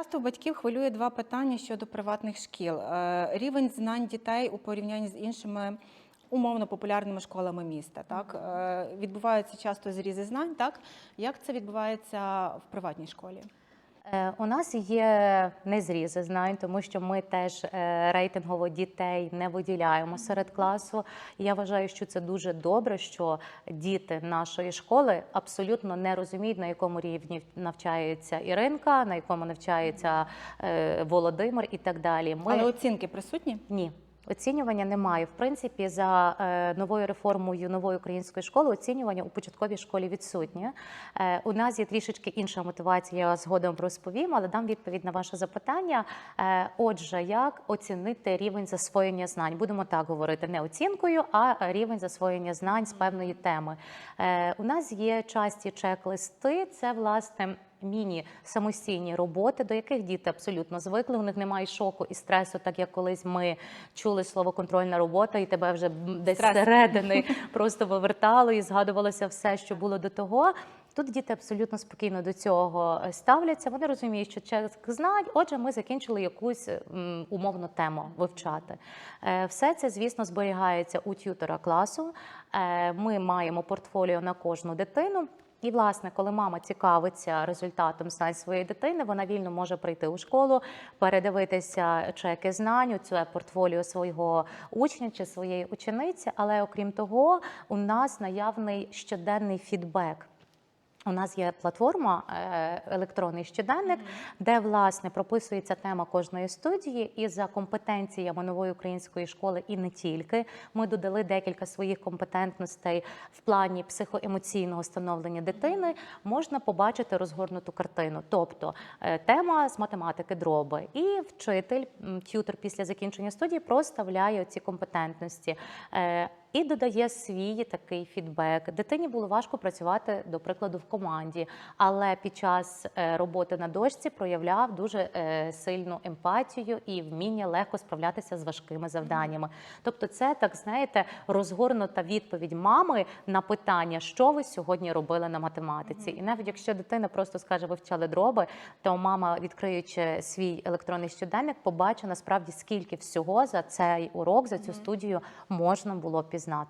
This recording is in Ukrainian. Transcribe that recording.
Часто у батьків хвилює два питання щодо приватних шкіл: Е, рівень знань дітей у порівнянні з іншими умовно популярними школами міста. Так Е, відбуваються часто зрізи знань. Так як це відбувається в приватній школі? Е, У нас є незрізи знань, тому що ми теж е, рейтингово дітей не виділяємо серед класу. І я вважаю, що це дуже добре, що діти нашої школи абсолютно не розуміють, на якому рівні навчається Іринка, на якому навчається е, Володимир і так далі. Ми Але оцінки присутні? ні. Оцінювання немає. В принципі, за е, новою реформою нової української школи оцінювання у початковій школі відсутнє. Е, у нас є трішечки інша мотивація, я згодом розповім, але дам відповідь на ваше запитання. Е, отже, як оцінити рівень засвоєння знань? Будемо так говорити, не оцінкою, а рівень засвоєння знань з певної теми. У нас є часті чек-листи. Це власне міні самостійні роботи, до яких діти абсолютно звикли. У них немає шоку і стресу, так як колись ми чули слово контрольна робота, і тебе вже десь Стрес. зсередини просто вивертало і згадувалося все, що було до того. Тут діти абсолютно спокійно до цього е, ставляться. Вони розуміють, що чек знань. Отже, ми закінчили якусь умовну тему вивчати. Е, Все це, звісно, зберігається у т'ютера класу. Е, Ми маємо портфоліо на кожну дитину. І, власне, коли мама цікавиться результатом знань своєї дитини, вона вільно може прийти у школу, передивитися чеки знань, це портфоліо свого учня чи своєї учениці. Але окрім того, у нас наявний щоденний фідбек. У нас є платформа е, електронний щоденник, де власне прописується тема кожної студії, і за компетенціями нової української школи, і не тільки ми додали декілька своїх компетентностей в плані психоемоційного становлення дитини. Можна побачити розгорнуту картину, тобто е, тема з математики дроби, і вчитель, т'ютер після закінчення студії проставляє ці компетентності. І додає свій такий фідбек. Дитині було важко працювати, до прикладу, в команді, але під час е, роботи на дошці проявляв дуже е, сильну емпатію і вміння легко справлятися з важкими завданнями. Тобто, це так знаєте, розгорнута відповідь мами на питання, що ви сьогодні робили на математиці. І навіть якщо дитина просто скаже, вивчали дроби, то мама, відкриючи свій електронний щоденник, побачить насправді скільки всього за цей урок, за цю студію можна було пізнати. is not